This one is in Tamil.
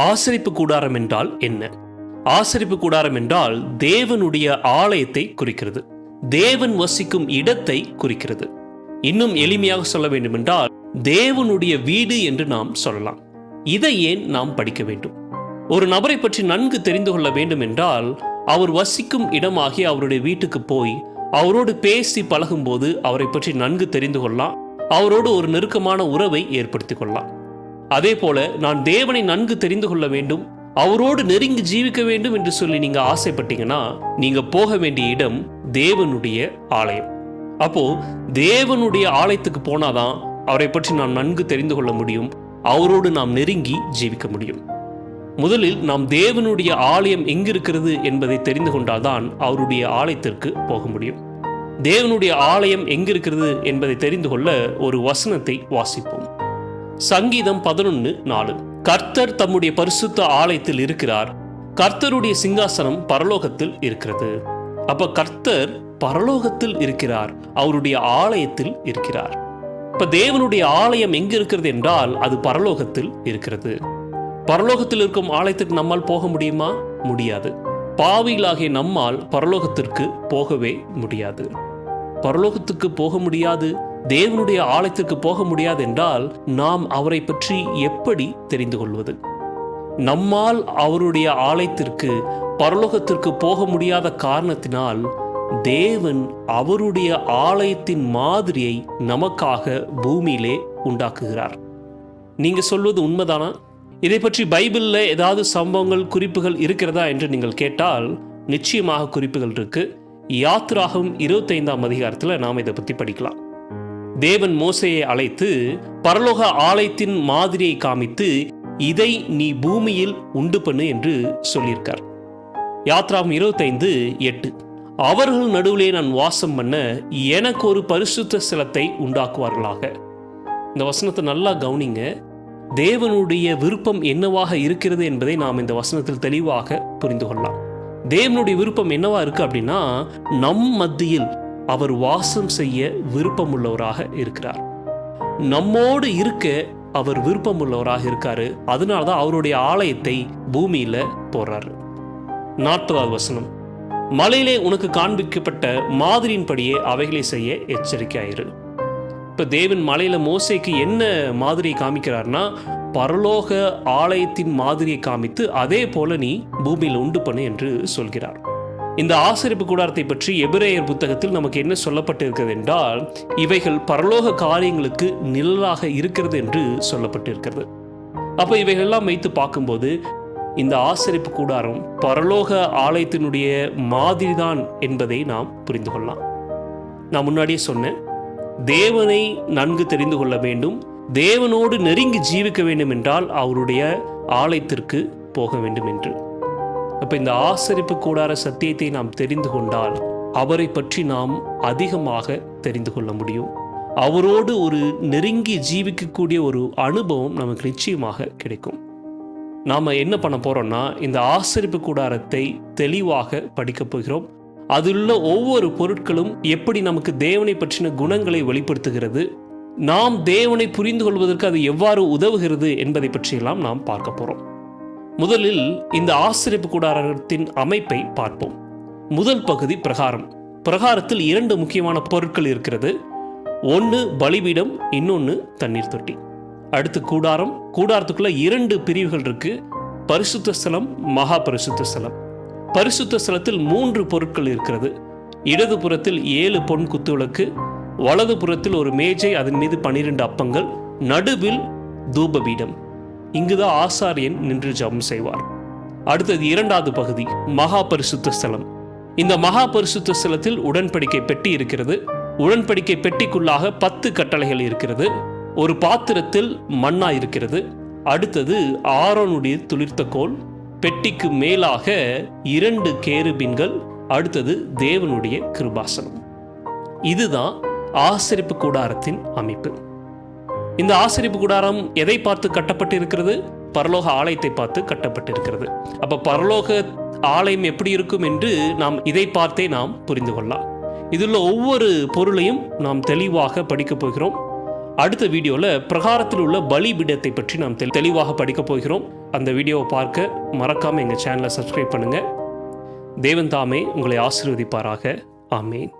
ஆசரிப்பு கூடாரம் என்றால் என்ன? ஆசரிப்பு கூடாரம் என்றால் தேவனுடைய ஆலயத்தை குறிக்கிறது. தேவன் வசிக்கும் இடத்தை குறிக்கிறது. இன்னும் எளிமையாக சொல்ல வேண்டுமென்றால் தேவனுடைய வீடு என்று நாம் சொல்லலாம். இதை ஏன் நாம் படிக்க வேண்டும்? ஒரு நபரை பற்றி நன்கு தெரிந்து கொள்ள வேண்டும் என்றால் அவர் வசிக்கும் இடமாகி அவருடைய வீட்டுக்கு போய் அவரோடு பேசி பழகும்போது அவரை பற்றி நன்கு தெரிந்து கொள்ளலாம். அவரோடு ஒரு நெருக்கமான உறவை ஏற்படுத்திக் கொள்ளலாம். அதே போல நான் தேவனை நன்கு தெரிந்து கொள்ள வேண்டும் அவரோடு நெருங்கி ஜீவிக்க வேண்டும் என்று சொல்லி நீங்க ஆசைப்பட்டீங்கன்னா நீங்க போக வேண்டிய இடம் தேவனுடைய ஆலயம். அப்போ தேவனுடைய ஆலயத்துக்கு போனாதான் அவரை பற்றி நாம் நன்கு தெரிந்து கொள்ள முடியும் அவரோடு நாம் நெருங்கி ஜீவிக்க முடியும். முதலில் நாம் தேவனுடைய ஆலயம் எங்கிருக்கிறது என்பதை தெரிந்து கொண்டால்தான் அவருடைய ஆலயத்திற்கு போக முடியும். தேவனுடைய ஆலயம் எங்கிருக்கிறது என்பதை தெரிந்து கொள்ள ஒரு வசனத்தை வாசிப்போம். சங்கீதம் பதினொன்னு நாலு. கர்த்தர் தம்முடைய பரிசுத்த ஆலயத்தில் இருக்கிறார். கர்த்தருடைய சிங்காசனம் பரலோகத்தில் இருக்கிறது. அப்ப கர்த்தர் பரலோகத்தில் இருக்கிறார். அவருடைய ஆலயத்தில் இருக்கிறார். இப்ப தேவனுடைய ஆலயம் எங்க இருக்கிறது என்றால் அது பரலோகத்தில் இருக்கிறது. பரலோகத்தில் இருக்கும் ஆலயத்துக்கு நம்மால் போக முடியுமா? முடியாது. பாவிகளாகிய நம்மால் பரலோகத்திற்கு போகவே முடியாது. பரலோகத்துக்கு போக முடியாது? தேவனுடைய ஆலயத்திற்கு போக முடியாது என்றால் நாம் அவரை பற்றி எப்படி தெரிந்து கொள்வது? நம்மால் அவருடைய ஆலயத்திற்கு பரலோகத்திற்கு போக முடியாத காரணத்தினால் தேவன் அவருடைய ஆலயத்தின் மாதிரியை நமக்காக பூமியிலே உண்டாக்குகிறார். நீங்க சொல்வது உண்மைதானா? இதை பற்றி பைபிளில் ஏதாவது சம்பவங்கள் குறிப்புகள் இருக்கிறதா என்று நீங்கள் கேட்டால் நிச்சயமாக குறிப்புகள் இருக்கு. யாத்ராகம் இருபத்தைந்தாம் அதிகாரத்தில் நாம் இதை பற்றி படிக்கலாம். தேவன் மோசையை அழைத்து பரலோக ஆலயத்தின் மாதிரியை காமித்து இதை நீ பூமியில் உண்டு பண்ணு என்று சொல்லியிருக்கார். யாத்ராம் இருபத்தைந்து எட்டு. அவர்கள் நடுவிலே நான் வாசம் பண்ண எனக்கு ஒரு பரிசுத்த சிலத்தை உண்டாக்குவார்களாக. இந்த வசனத்தை நல்லா கவனிங்க. தேவனுடைய விருப்பம் என்னவாக இருக்கிறது என்பதை நாம் இந்த வசனத்தில் தெளிவாக புரிந்து கொள்ளலாம். தேவனுடைய விருப்பம் என்னவா இருக்கு அப்படின்னா நம் மத்தியில் அவர் வாசம் செய்ய விருப்பமுள்ளவராக இருக்கிறார். நம்மோடு இருக்க அவர் விருப்பமுள்ளவராக இருக்காரு. அதனால தான் அவருடைய ஆலயத்தை பூமியில போடுறாரு. நாற்பதாவது வசனம். மலையிலே உனக்கு காண்பிக்கப்பட்ட மாதிரியின்படியே அவைகளை செய்ய எச்சரிக்கையாயிரு. இப்போ தேவன் மலையில மோசைக்கு என்ன மாதிரியை காமிக்கிறார்னா பரலோக ஆலயத்தின் மாதிரியை காமித்து அதே போல நீ பூமியில் உண்டு பண்ணு என்று சொல்கிறார். இந்த ஆசிரிப்பு கூடாரத்தை பற்றி எபிரேயர் புத்தகத்தில் நமக்கு என்ன சொல்லப்பட்டிருக்கிறது என்றால் இவைகள் பரலோக காரியங்களுக்கு நிழலாக இருக்கிறது என்று சொல்லப்பட்டிருக்கிறது. அப்போ இவைகளெல்லாம் வைத்து பார்க்கும்போது இந்த ஆசிரிப்பு கூடாரம் பரலோக ஆலயத்தினுடைய மாதிரிதான் என்பதை நாம் புரிந்து கொள்ளலாம். நான் முன்னாடியே சொன்னேன் தேவனை நன்கு தெரிந்து கொள்ள வேண்டும் தேவனோடு நெருங்கி ஜீவிக்க வேண்டும் என்றால் அவருடைய ஆலயத்திற்கு போக வேண்டும் என்று. அப்ப இந்த ஆசரிப்பு கூடார சத்தியத்தை நாம் தெரிந்து கொண்டால் அவரை பற்றி நாம் அதிகமாக தெரிந்து கொள்ள முடியும். அவரோடு ஒரு நெருங்கி ஜீவிக்கக்கூடிய ஒரு அனுபவம் நமக்கு நிச்சயமாக கிடைக்கும். நாம் என்ன பண்ண போறோம்னா இந்த ஆசரிப்பு கூடாரத்தை தெளிவாக படிக்கப் போகிறோம். அதிலுள்ள ஒவ்வொரு பொருட்களும் எப்படி நமக்கு தேவனை பற்றின குணங்களை வெளிப்படுத்துகிறது நாம் தேவனை புரிந்து கொள்வதற்கு அது எவ்வாறு உதவுகிறது என்பதை பற்றியெல்லாம் நாம் பார்க்க போகிறோம் முதலில் இந்த ஆசிரியப்பு கூடாரத்தின் அமைப்பை பார்ப்போம். முதல் பகுதி பிரகாரம். பிரகாரத்தில் இரண்டு முக்கியமான பொருட்கள் இருக்கிறது. ஒன்று பலிபீடம் இன்னொன்று தண்ணீர் தொட்டி. அடுத்து கூடாரம். கூடாரத்துக்குள்ள இரண்டு பிரிவுகள் இருக்கு. பரிசுத்த ஸ்தலம் மகா பரிசுத்த ஸ்தலம். பரிசுத்த ஸ்தலத்தில் மூன்று பொருட்கள் இருக்கிறது. இடது புறத்தில் ஏழு பொன் குத்துவிளக்கு. வலது புறத்தில் ஒரு மேஜை அதன் மீது பனிரெண்டு அப்பங்கள். நடுவில் தூபபீடம். இங்குதான் ஆசாரியன் நின்று ஜபம் செய்வார். அடுத்தது இரண்டாவது பகுதி மகா பரிசுத்த ஸ்தலம். இந்த மகா பரிசுத்த ஸ்தலத்தில் உடன்படிக்கை பெட்டி இருக்கிறது. உடன்படிக்கை பெட்டிக்குள்ளாக பத்து கட்டளைகள் இருக்கிறது. ஒரு பாத்திரத்தில் மண்ணா இருக்கிறது. அடுத்தது ஆரோனுடைய துளிர்த்த கோல் பெட்டிக்கு மேலாக இரண்டு கேருபின்கள் அடுத்தது தேவனுடைய கிருபாசனம். இதுதான் ஆசரிப்பு கூடாரத்தின் அமைப்பு. இந்த ஆசிரிப்பு கூடாரம் எதை பார்த்து கட்டப்பட்டிருக்கிறது? பரலோக ஆலயத்தை பார்த்து கட்டப்பட்டிருக்கிறது. அப்ப பரலோக ஆலயம் எப்படி இருக்கும் என்று நாம் இதை பார்த்தே நாம் புரிந்து கொள்ளலாம். இதில் ஒவ்வொரு பொருளையும் நாம் தெளிவாக படிக்கப் போகிறோம். அடுத்த வீடியோவில் பிரகாரத்தில் உள்ள பலிபிடத்தை பற்றி நாம் தெ- தெளிவாக படிக்கப் போகிறோம். அந்த வீடியோவை பார்க்க மறக்காமல் எங்கள் சேனலை சப்ஸ்கிரைப் பண்ணுங்கள் தேவன் தாமே உங்களை ஆசீர்வதிப்பாராக. ஆமேன்.